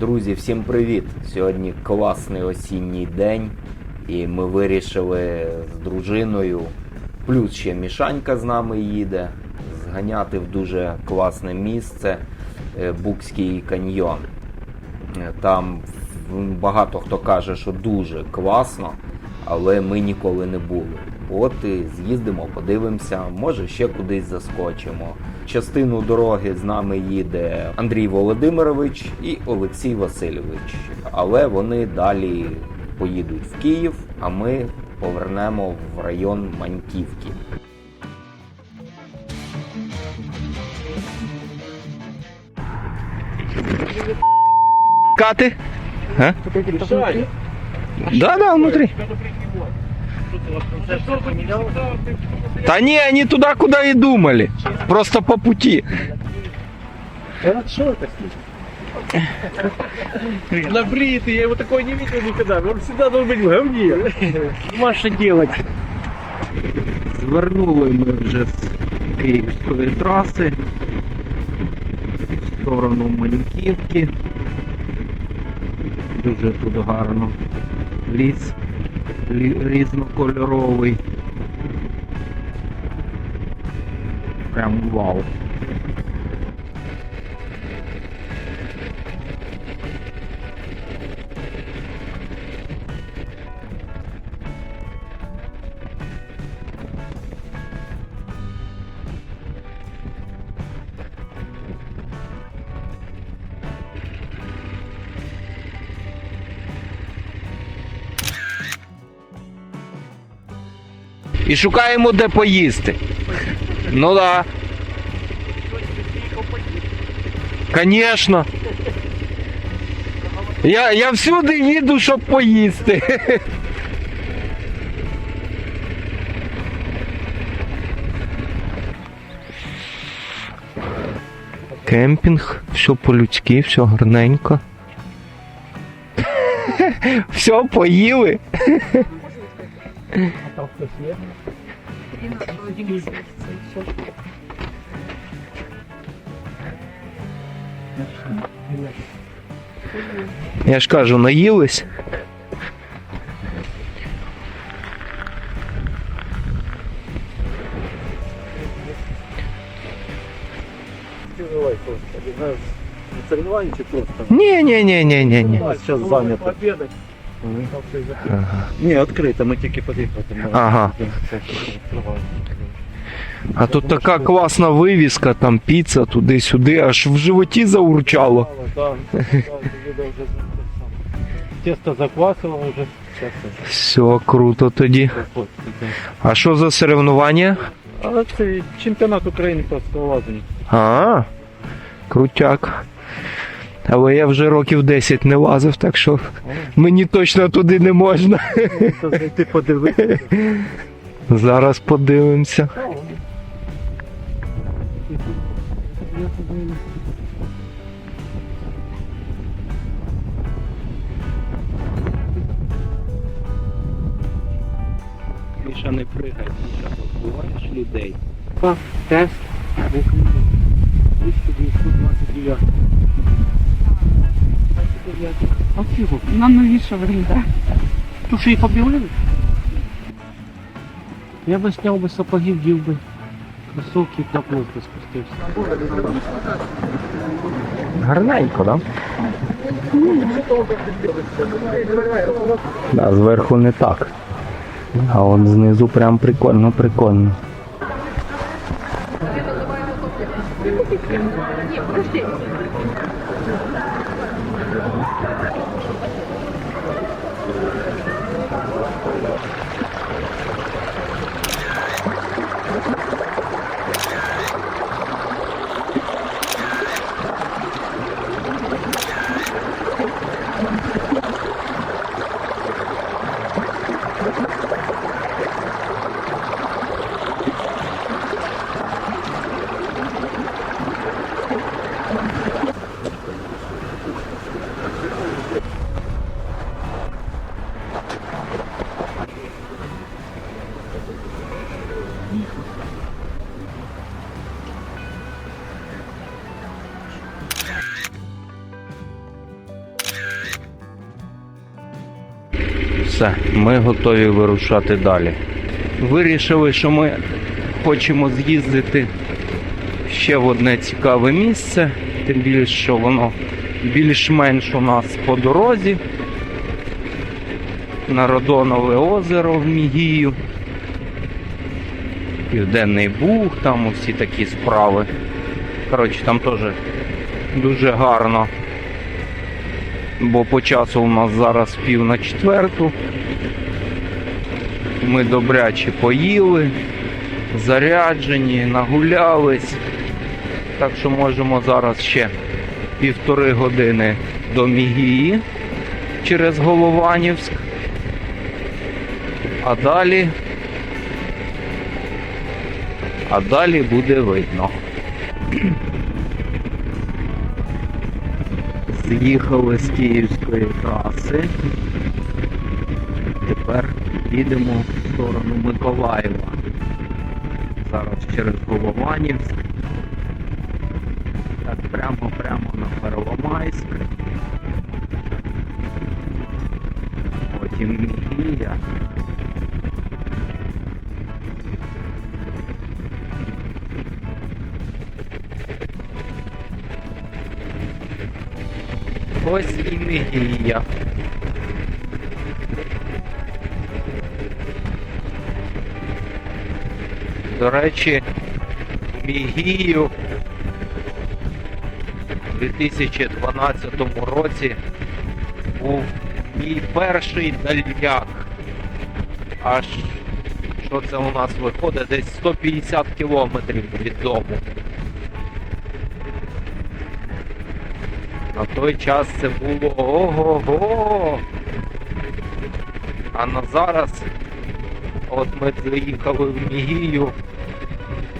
Друзі, всім привіт! Сьогодні класний осінній день, і ми вирішили з дружиною, плюс ще Мішанька з нами їде, зганяти в дуже класне місце е, Букський каньйон. Е, Там багато хто каже, що дуже класно, але ми ніколи не були. От і з'їздимо, подивимося, може ще кудись заскочимо. Частину дороги з нами їде Андрій Володимирович і Олексій Васильович. Але вони далі поїдуть в Київ, а ми повернемо в район Маньківки. Каты? А? Да, да, внутри. Да не, они туда, куда и думали. Просто по пути. Набритый, я его такой не видел никогда. Он всегда должен быть в говне. А что делать? Звернули ми вже з Київської траси в сторону Маньківки. Дуже тут гарно. Ліс лі- різнокольоровий. Прям вау. І шукаємо де поїсти. Ну да. Конечно. Я, я всюди їду, щоб поїсти. Кемпінг, все по-людськи, все гарненько. Все, поїли. Я ж кажу, наїлись. Давай просто. Не знаю, соревнование чи просто? Ні, ні, ні, ні, ні, ні. А, сейчас занято. Ага. Не, открыто, мы тільки подъехали. Ага. А тут така класна вивіска, там піца туди-сюди, аж в животі заурчало. Да, да, да, уже Тесто заквасило уже. Сейчас Все, круто тоді. А що за соревнування? А це чемпіонат України по скалолазанню. А, крутяк. Але я вже років 10 не лазив, так що мені точно туди не можна. Зайти подивитися. Зараз подивимося. Міша, не пригай, Міша, побуваєш людей. Тест дев'ятий. А чого? Вона виглядає. Тут ще і побілили. Я би сняв би сапоги, вдів би кросовки та плотки спустився. Гарненько, да? Да, зверху не так. А он знизу прям прикольно, ну, прикольно. Ні, подожди. Thank you. Все, ми готові вирушати далі. Вирішили, що ми хочемо з'їздити ще в одне цікаве місце, тим більше, що воно більш-менш у нас по дорозі. На Родонове озеро в Мігію. Південний Буг, там усі такі справи. Коротше, там теж дуже гарно. Бо по часу у нас зараз пів на четверту. Ми добряче поїли, заряджені, нагулялись. Так що можемо зараз ще півтори години до Мігії через Голованівськ. А далі. А далі буде видно. З'їхали з Київської траси. Тепер їдемо в сторону Миколаєва. Зараз через Голованівськ. Так, прямо-прямо на Первомайськ. Потім Мігія. Ось і Мігія. До речі, Мігію у 2012 році був мій перший дальняк. Аж що це у нас виходить? Десь 150 кілометрів від дому. На той час це було ого-го. А на зараз, от ми заїхали в Мігію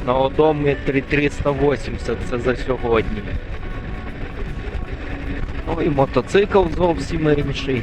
на одометрі 380, це за сьогодні. Ну і мотоцикл зовсім інший.